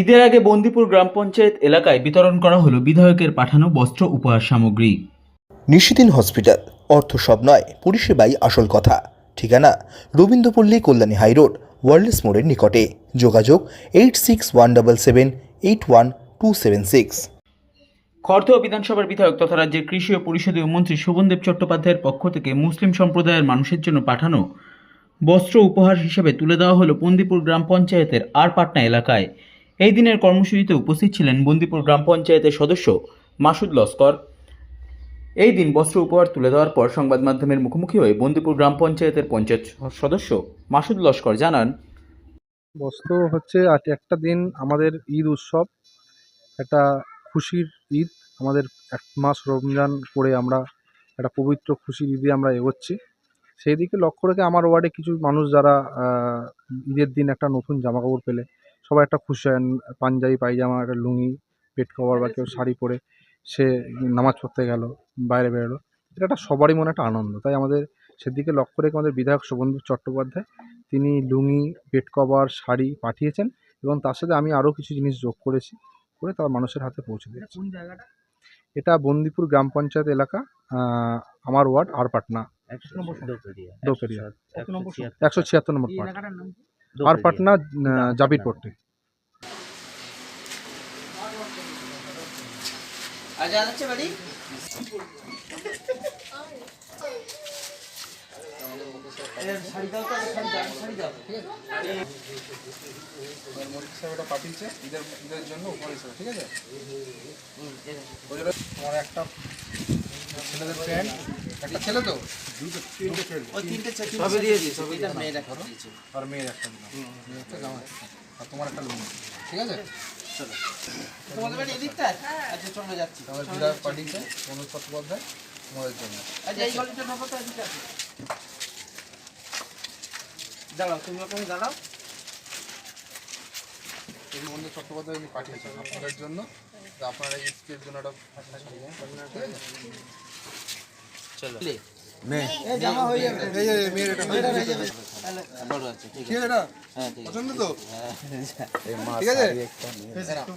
ঈদের আগে বন্দিপুর গ্রাম পঞ্চায়েত এলাকায় বিতরণ করা হলো বিধায়কের পাঠানো বস্ত্র উপহার সামগ্রী। নিশিদিন হসপিটাল অর্থ সব নয় পরিষেবাই আসল কথা। ঠিকানা রবীন্দ্রপল্লী কল্যাণী হাইরোড ওয়ার্ল্ডস মোড়ের নিকটে। যোগাযোগ eight six one double seven eight one two seven six. Khardah বিধানসভার বিধায়ক তথা রাজ্যের কৃষি ও পরিষদীয় মন্ত্রী শোভনদেব চট্টোপাধ্যায়ের পক্ষ থেকে মুসলিম সম্প্রদায়ের মানুষের জন্য পাঠানো বস্ত্র উপহার হিসেবে তুলে দেওয়া হলো বন্দিপুর গ্রাম পঞ্চায়েতের আর পাটনা এলাকায়। এই দিনের কর্মসূচিতে উপস্থিত ছিলেন বন্দিপুর গ্রাম পঞ্চায়েতের সদস্য মাসুদ লস্কর। এই দিন বস্ত্র উপহার তুলে দেওয়ার পর সংবাদ মাধ্যমের মুখোমুখি হয়ে বন্দিপুর গ্রাম পঞ্চায়েতের পঞ্চায়েত সদস্য মাসুদ লস্কর জানান, বস্ত্র হচ্ছে একটা দিন আমাদের ঈদ উৎসব, একটা খুশির ঈদ, আমাদের এক মাস রমজান করে আমরা একটা পবিত্র খুশির ঈদে আমরা এগোচ্ছি। সেই দিকে লক্ষ্য রেখে আমার ওয়ার্ডে কিছু মানুষ যারা ঈদের দিন একটা নতুন জামা কাপড় পেলে সবাই একটা খুশি হয়। পাঞ্জাবি পায়জামা একটা লুঙ্গি পেট কভার বা কেউ শাড়ি পরে সে নামাজ পড়তে গেল বাইরে বেরোলো। এটা একটা সবারই মনে একটা আনন্দ। তাই আমাদের সেদিকে লক্ষ্য রেখে আমাদের বিধায়ক শোভনদেব চট্টোপাধ্যায় তিনি লুঙ্গি পেট কভার শাড়ি পাঠিয়েছেন এবং তার সাথে আমি আরও কিছু জিনিস যোগ করেছি করে তার মানুষের হাতে পৌঁছে দিয়েছি। এটা বন্দিপুর গ্রাম পঞ্চায়েত এলাকা আমার ওয়ার্ড আর পাটনা একশো ছিয়াত্তর। নম্বর পার্ট আর পাটনা উপহার হিসেবে ঠিক আছে? তোমার একটা ছেলেদের প্যান্ট একটা ছেলে তো? দুটো তিনটে ছেলে। দিয়েছি এটা মেয়ের একটা দিয়েছি। আর মেয়ের একটা মেয়ের একটা জামা আর তোমার একটা লুঙ্গি। ঠিক আছে? তোমাদের বাড়ি এদিকটা আচ্ছা চলে যাচ্ছি। আমাদের বিধায়ক পাঠিয়েছে অনুজ চট্টোপাধ্যায় তোমাদের জন্য। আচ্ছা এই গলিটা ঢোকো এদিকে আসো। দাঁড়াও তুমি ওখানে দাঁড়াও। এই চট্টোপাধ্যায় উনি পাঠিয়েছেন আপনাদের জন্য। তো আপনারা জন্য একটা চলো। হয়ে এই হয়ে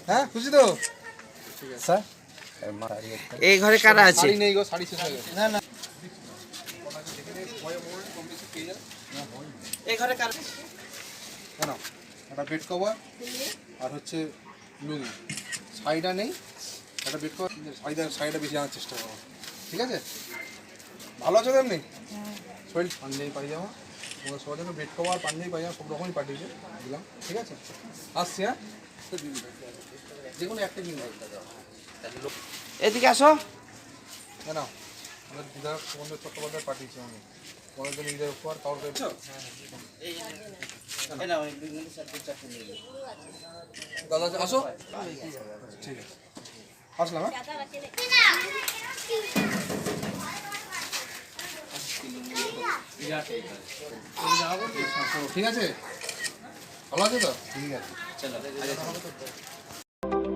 হ্যাঁ হ্যাঁ ঘরে কারা আছে? হয়ে এই ঘরে কারা? একটা বেড কভার আর হচ্ছে লুঙ্গি শাড়িটা নেই একটা বেড কভার শাড়িটা শাড়িটা বেশি আনার চেষ্টা করো। ঠিক আছে? ভালো আছো তো এমনি শরীর পাঞ্জাবি পায়জামা তোমার সবার জন্য বেড কভার পাঞ্জাবি পায়জামা সব রকমই পাঠিয়েছে দিলাম। ঠিক আছে? আসছি হ্যাঁ? যে কোনো একটা দিন এদিকে আসো। কেন আমাদের বিধায়ক সুমন্ত চট্টোপাধ্যায় পাঠিয়েছে আমি ঈদের নাও। দাদা আসো। ঠিক আছে। আসলাম হ্যাঁ? ঠিক আছে। ভালো আছে তো? ঠিক আছে।